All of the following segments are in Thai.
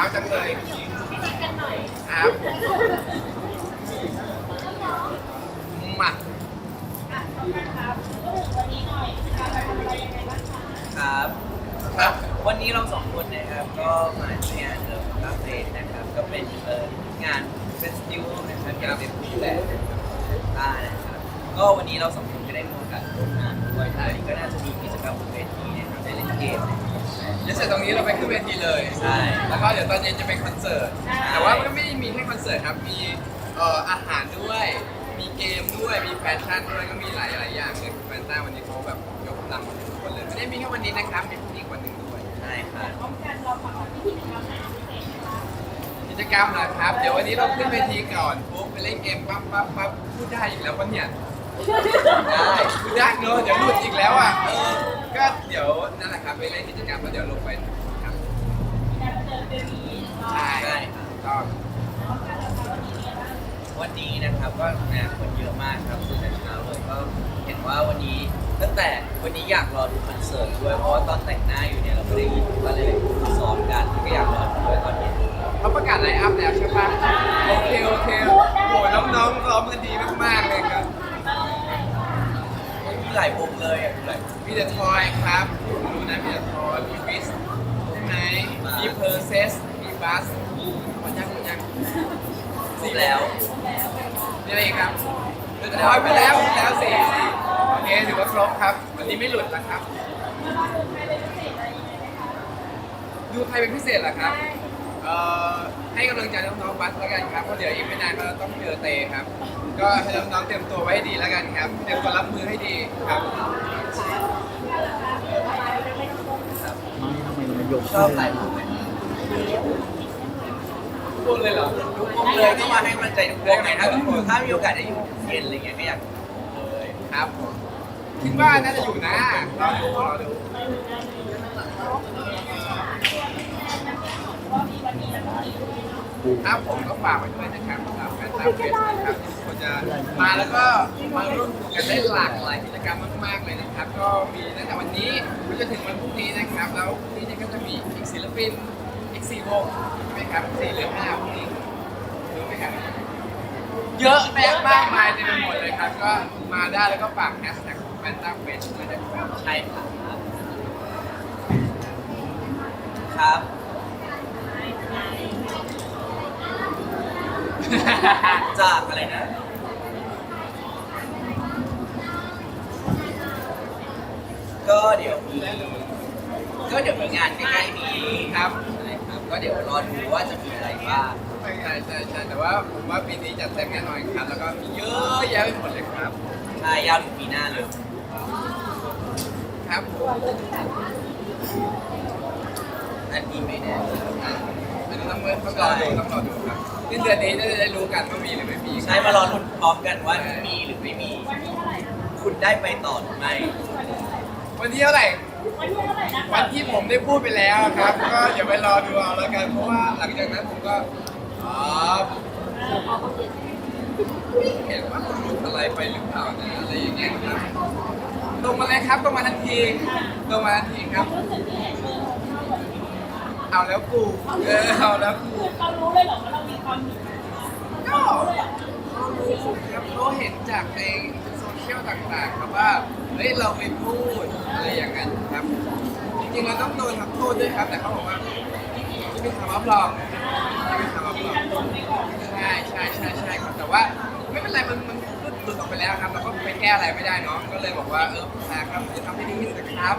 าวจังเลยครับมาครับครับวันนี้เราสองคนนะครับก็มาที่งานเดอะคาเฟ่นะครับ ก็เป็นเอองานเฟสติวัลนะครับที่เราเป็นผู้แลต้านะครับก็วันนี้เราสองคนก็ได้มีโอกาสร่วมงานด้วยนะวันนี้ก็น่าจะมีกิจกรรมบนเวทีนะครับได้เล่นเกมนะครับ เดี๋ยวเสร็จตรงนี้เราไปขึ้นเวทีเลยใช่แล้วก็เดี๋ยวตอนเย็นจะเป็นคอนเสิร์ตแต่ว่ามันก็ไม่ได้มีแค่คอนเสิร์ตครับ มีเอ่ออาหารด้วย มีเกมด้วย มีแฟชั่นด้วย ก็มีหลายหลายๆอย่างเลยแฟนต้าวันนี้เขาแบบยกกำลังมาทุกคนเลย ไม่ได้มีแค่วันนี้นะครับ มีพรุ่งนี้อีกวันหนึ่งด้วย ใช่ครับกิจกรรมนะครับ เดี๋ยววันนี้เราขึ้นเวทีก่อนปุ๊บไปเล่นเกมปั๊บปั๊บปั๊บพูดได้อีกแล้วปะเนี่ย ได้พูดได้เนอะเดี๋ยวหลุดอีกแล้วอะ เออ ก็เดี๋ยวนั่นแหละครับไปเล่นกิจกรรมแล้วเดี๋ยวลงไปครับใช่ใช่ก็วันนี้นะครับก็งานคนเยอะมากครับตั้งแต่เช้าเลยก็เห็นว่าวันนี้ตั้งแต่วันนี้อยากรอดูคอนเสิร์ตด้วยเพราะว่าตอนแต่งหน้าอยู่เนี่ยเราไม่ได้ยินก็เลยซ้อมกันก็อยากรอดูด้วยตอนเย็นเขาประกาศไลน์อัพแล้วใช่ปะโอเคโอเคโอ้น้องๆซ้อมกันดีมากๆเลยครับมีหลายวงเลยอะมีหลายวง มีเดอะทอยครับดูนะมีเดอะทอยมีฟิสใช่ไหมมีเพอร์เซสมีบัสหมดยังหมดยังครบแล้วมีอะไรอีกครับเดอะทอยไปแล้วไปแล้วสี่สี่โอเคถือว่าครบครับ วันนี้ไม่หลุดแล้วครับ ดูใครเป็นพิเศษเหรอครับเอ่อให้กำลังใจน้องๆบัสแล้วกันครับเพราะเดี๋ยวอีกไม่นานก็ต้องเจอเตครับ ก็ให้น้องๆเตรียมตัวไว้ให้ดีแล้วกันครับ เตรียมตัวรับมือให้ดีครับ ชอบหลายวงไหมเลยเหรอทุกวงเลยก็มาให้กำลังใจทุกวงไงถ้าถ้ามีโอกาสได้อยู่เย็นอะไรเงี้ยก็อยากเลยครับคิดว่าน่าจะอยู่นะรอดูรอดู ครับผมก็ฝากไว้ด้วยนะครับสำหรับแฟนตาเฟสนะครับที่ทุกคนจะมาแล้วก็มาร่วมกันได้หลากหลายกิจกรรมมากๆเลยนะครับ ก็มีตั้งแต่วันนี้ไปจนถึงวันพรุ่งนี้นะครับ แล้วพรุ่งนี้เนี่ยก็จะมีอีกศิลปินอีกสี่วงใช่ไหมครับสี่หรือห้าพรุ่งนี้รู้ไหมครับเยอะแยะมากมายเต็มไปหมดเลยครับ ก็มาได้แล้วก็ฝากแฮชแท็กแฟนตาเฟสด้วยนะครับใช่ครับครับ จากอะไรนะ ก็เดี๋ยวมีก็เดี๋ยวมีงานใกล้ๆนี้ครับใช่ครับ ก็เดี๋ยวรอดูว่าจะมีอะไรบ้างใช่ใช่ใช่ใช่แต่ว่าผมว่าปีนี้จัดเต็มแน่นอนครับ แล้วก็มีเยอะแยะไปหมดเลยครับ ใช่ยาวถึงปีหน้าเลย ครับผมอันนี้ไม่แน่อะอันนี้ ต้องต้องรอดูต้องรอดูครับสิ้นเดือนนี้จะได้รู้กันว่ามีหรือไม่มีใช่มารอลุ้นพร้อมกันว่ามีหรือไม่มี คุณได้ไปต่อหรือไม่ วันที่เท่าไหร่ วันที่ผมได้พูดไปแล้วครับ ก็อย่าไปรอดูเอาแล้วกัน เพราะว่าหลังจากนั้นผมก็อ๋อเห็นว่าผมหลุดอะไรไปหรือเปล่านะอะไรอย่างเงี้ยครับตรงมาเลยครับตรงมาทันทีตรงมาทันทีครับ เอาแล้วกูเออเอาแล้วกูเขารู้เลยเหรอว่าเรามีความผิดก็เขารู้ครับเขาเห็นจากในโซเชียลต่างๆครับว่า เฮ้ย เราไปพูดอะไรอย่างนั้นครับ จริงๆเราต้องโดนทำโทษด้วยครับ แต่เขาบอกว่าไม่มีทำอัพลองไม่มีทำอัพลองใช่ใช่ใช่ใช่ครับแต่ว่าไม่เป็นไรมันมันหลุดออกไปแล้วครับเราก็ไปแก้อะไรไม่ได้เนาะก็เลยบอกว่าเออนะครับจะทำให้ดีที่สุดครับ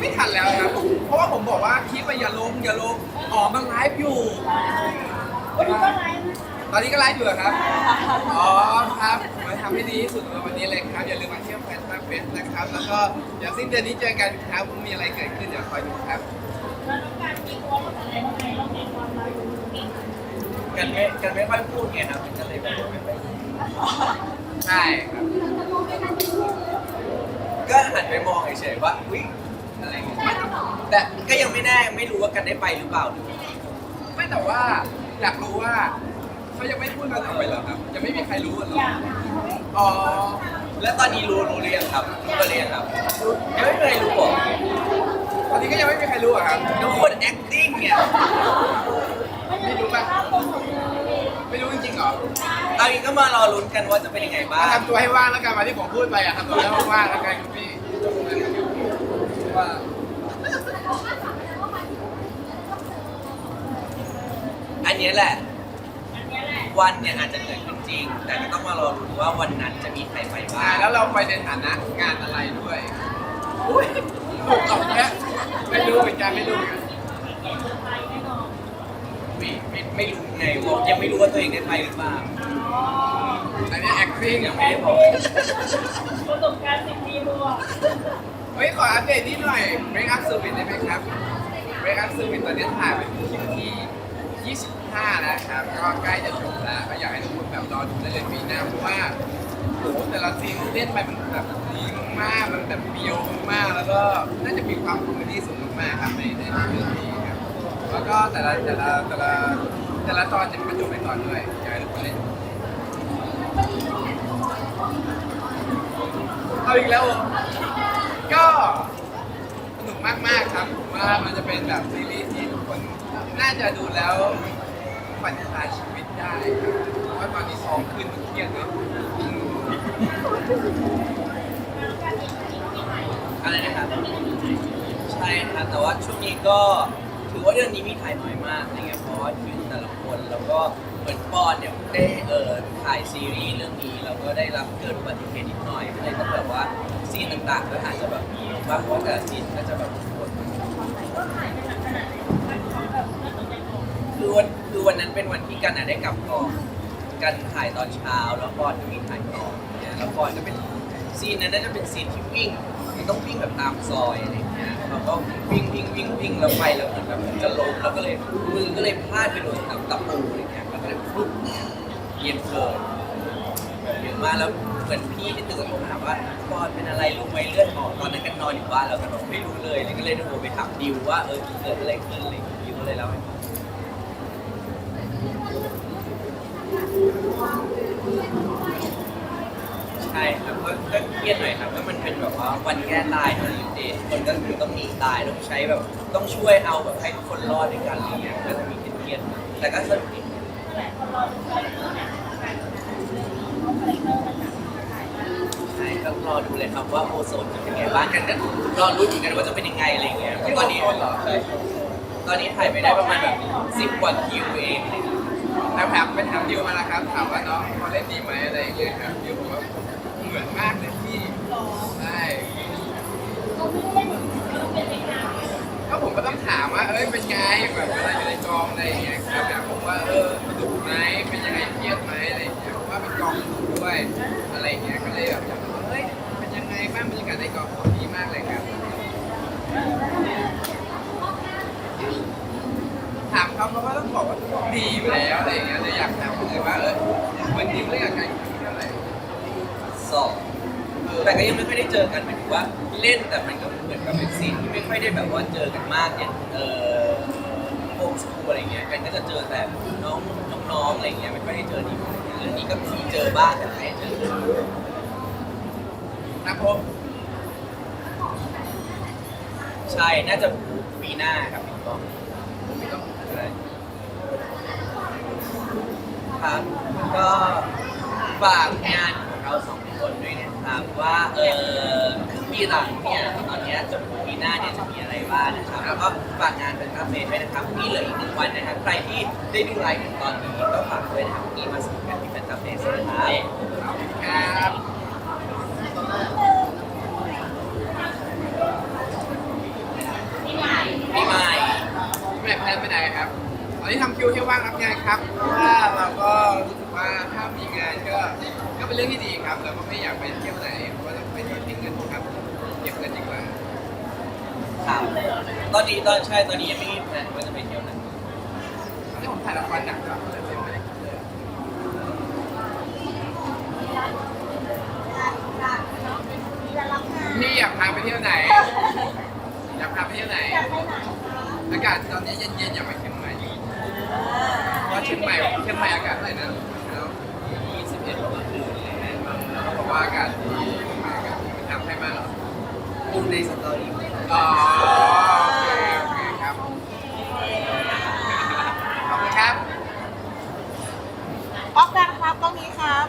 ไม่ทันแล้วครับ เพราะว่าผมบอกว่าคลิปไปอย่าลงอย่าลงอ๋อมันไลฟ์อยู่ วันนี้ก็ไลฟ์ตอนนี้ก็ไลฟ์อยู่เหรอครับ อ๋อครับมจะทำให้ดีที่สุดในวันนี้เลยครับ อย่าลืมมาเที่ยวแฟนตาเฟสนะครับ แล้วก็เดี๋ยวสิ้นเดือนนี้เจอกันครับมีอะไรเกิดขึ้นเดี๋ยวคอยดูครับแล้วต้องการมีตัวของอะไรบ้างไหมเราเห็นความรักอยู่เก่งกันไม่กันไม่ค่อยพูดไงครับมันก็เลยแบบไม่ค่อยใช่ครับ ก็หันไปมองเฉยๆว่า อุ้ย อะไรเงี้ยแต่ก็ยังไม่แน่ไม่รู้ว่ากันได้ไปหรือเปล่า ไม่แต่ว่าอยากรู้ว่าเขายังไม่พูดมาต่อไปเหรอครับ ยังไม่มีใครรู้เหรออยากอ๋อแล้วตอนนี้รู้รู้หรือยังครับรู้กันหรือยังครับรู้ยังไม่มีใครรู้หรออนนี้ก็ยังไม่มีใครรู้อะครับทุกคน acting เนี่ยไม่รู้ป่ะไม่รู้จริงๆเหรอเอาอีกก็มารอลุ้นกันว่าจะเป็นยังไงบ้ามางทำตัวให้ว่างแล้วกันมาที่ผมพูดไปอะทำตัวให้ว่างๆแล้วกันคุณพี่ ว่าอันเนี้ยแหละอันเนี้ยแหละ วันเนี่ยอาจจะเกิดขึ้นจริง แต่ก็ต้องมารอดูว่าวันนั้นจะมีใครไปบ้าอ่างแล้วเราไปในฐานะงานอะไรด้วยอุ้ยถูกตอบเนี้ยไม่รู้เหมือนกันไม่รู้เหมือนกันเห็นเซอร์ไพรส์แน่นอนไม่ไม่ไม่รู้ไงว่ายังไม่รู้ว่าตัวเองได้ไปหรือเปล่าอ๋ออันนี้ acting ยังไม่ได้บอกประสบการณ์สิบปีบวก เฮ้ยขออัปเดตนิดหน่อย Break Up Service ได้ไหมครับ Break Up Service ตอนนี้ถ่ายไปถึงคิวที่ 25 แล้วครับ ก็ใกล้จะจบแล้วก็อยากให้ทุกคนแบบรอดูได้เลยปีหน้าเพราะว่าโหแต่ละซีนที่เล่นไปมันแบบดีมากมันแบบเบียวมากแล้วก็น่าจะมีความคอมเมดี้สูงมากๆครับในในเรื่องนี้ครับ แล้วก็แต่ละแต่ละแต่ละแต่ละตอนจะมีประโยชน์ในตอนด้วยอยากให้ทุกคนเล่นเอาอีกแล้วเหรอ ก็สนุกมากๆครับผมว่ามันจะเป็นแบบซีรีส์ที่ทุกคนน่าจะดูแล้วผ่อนคลายชีวิตได้ครับเพราะว่าตอนนี้ท้องขึ้นมันเครียดเลยอะไรนะครับใช่ครับแต่ว่าช่วงนี้ก็ถือว่าเดือนนี้มีถ่ายน้อยมากอะไรเงี้ยเพราะว่าคิวแต่ละคนแล้วก็ มือนปอนเนี่ยได้เออถ่ายซีรีส์เรื่องนี้แล้วก็ได้รับเกิดอุบัติเหตุนิดหน่อยก็เลยต้องแบบว่าซีนต่างๆก็อาจจะแบบมีบ้างเพราะว่าแต่ละซีนก็จะแบบปวดก็ถ่ายไปหนักขนาดไหนมันเขาแบบน่าสนใจกว่าคือวันคือวันนั้นเป็นวันที่กันอะได้กลับกองกันถ่ายตอนเช้าแล้วปอนก็มีถ่ายต่อเนี่ยแล้วปอนก็เป็นซีนนั้นน่าจะเป็นซีนที่วิ่งมันต้องวิ่งแบบตามซอยอะไรอย่างเงี้ยเราก็วิ่งวิ่งวิ่งวิ่งแล้วไปแล้วเหมือนแบบจะล้มแล้วก็เลยมือก็เลยพลาดไปโดนกับตะปูอะไรเงี้ย แล้วก็เยปุ๊บเย็นเกินเยอะมากแล้วเหมือนพี่ที่ตื่นผมถามว่าปอนเป็นอะไรรู้ไหมเลือดออกตอนนั้นกันนอนอยู่บ้านแล้วก็บอกไม่รู้เลยเลยก็เลยโทรไปถามดิวว่าเออเกิดอะไรขึ้นอะไรอย่างเงี้ยดิวก็เลยเล่าให้ฟังใช่ครับก็ก็เครียดหน่อยครับว่ามันเป็นแบบว่าวันแก้ตายของยูเดย์คนก็คือต้องหนีตายต้องใช้แบบต้องช่วยเอาแบบให้ทุกคนรอดด้วยกันอะไรเงี้ยก็จะมีเครียดๆแต่ก็สนุกดี ใช่ก็รอดูเลยครับว่าโอโซนจะเป็นไงบ้างกันก็รอรู้เหมือนกันว่าจะเป็นยังไงอะไรเงี้ยตอนนี้ตอนนี้ถ่ายไปได้ประมาณแบบสิบกว่าคิวเองอะไรเงี้ยแต่แถมไปถามดิวมาแล้วครับถามว่าน้องเขาเล่นดีไหมอะไรอย่างเงี้ยครับดิวบอกว่าเหมือนมากเลย เขาเขาก็ต้องบอกว่าดีไปแล้วอะไรอย่างเงี้ยเลยอยากถามคนอื่นว่าเออวันนี้เรื่องอะไรเท่าไหร่สองแต่ก็ยังไม่ค่อยได้เจอกันหมายถึงว่าเล่นแต่มันก็เหมือนกับเป็นซีนที่ไม่ค่อยได้แบบว่าเจอกันมากอย่างเออโฮมสกูลอะไรเงี้ยกันก็จะเจอแต่น้องน้องๆอะไรเงี้ยไม่ค่อยได้เจอดีเรื่องนี้ก็มีเจอบ้างแต่ไม่ได้เจอนะผมใช่น่าจะปีหน้าครับพี่ก้อง ไม่ต้อง ใช่ ครับก็ฝากงานของเราสองคนด้วยนะครับว่าเออครึ่งปีหลังเนี่ยตอนเนี้ยจนถึงปีหน้าเนี่ยจะมีอะไรบ้างนะครับแล้วก็ฝากงานเป็นคาเฟ่ด้วยนะครับพรุ่งนี้เหลืออีกหนึ่งวันนะครับใครที่ได้ดูไลฟ์ถึงตอนนี้ก็ฝากด้วยนะครับพรุ่งนี้มาสนุกกันที่เป็นคาเฟ่นะครับครับที่ไหนปีใหม่ไม่แพลนไปไหนครับต อนนี้ทำคิวที่ว่างรับงานครับเพราะว่าเราก็รู้สึกว่าถ้ามีงานก็ก็เป็นเรื่องที่ดีครับเราก็ไม่อยากไปเที่ยวไหนเพราะว่าเราไปเที่ยวทิ้งเงินครับเก็บเงินดีกว่าครับตอนนี้ตอนใช่ตอนนี้ยังไม่มีแผนว่าจะไปเที่ยวไหนตอนนี้ผมถ่ายละครหนักครับเลยไม่ได้เลยพี่อยากพาไปเที่ยวไหน อยากพาไปเที่ยวไหนอยากไปไหนคะอากาศตอนนี้เย็นๆอยากไปเชียงใหม่ เพราะเชียงใหม่เชียงใหม่อากาศเท่าไหร่นะ21ก็คือแล้วก็บอกว่าอากาศดีอากาศดีทำให้มาดูในสตอรี่อ๋อโอเคครับขอบคุณครับ ออกแบงคครับตรงนี้ครับ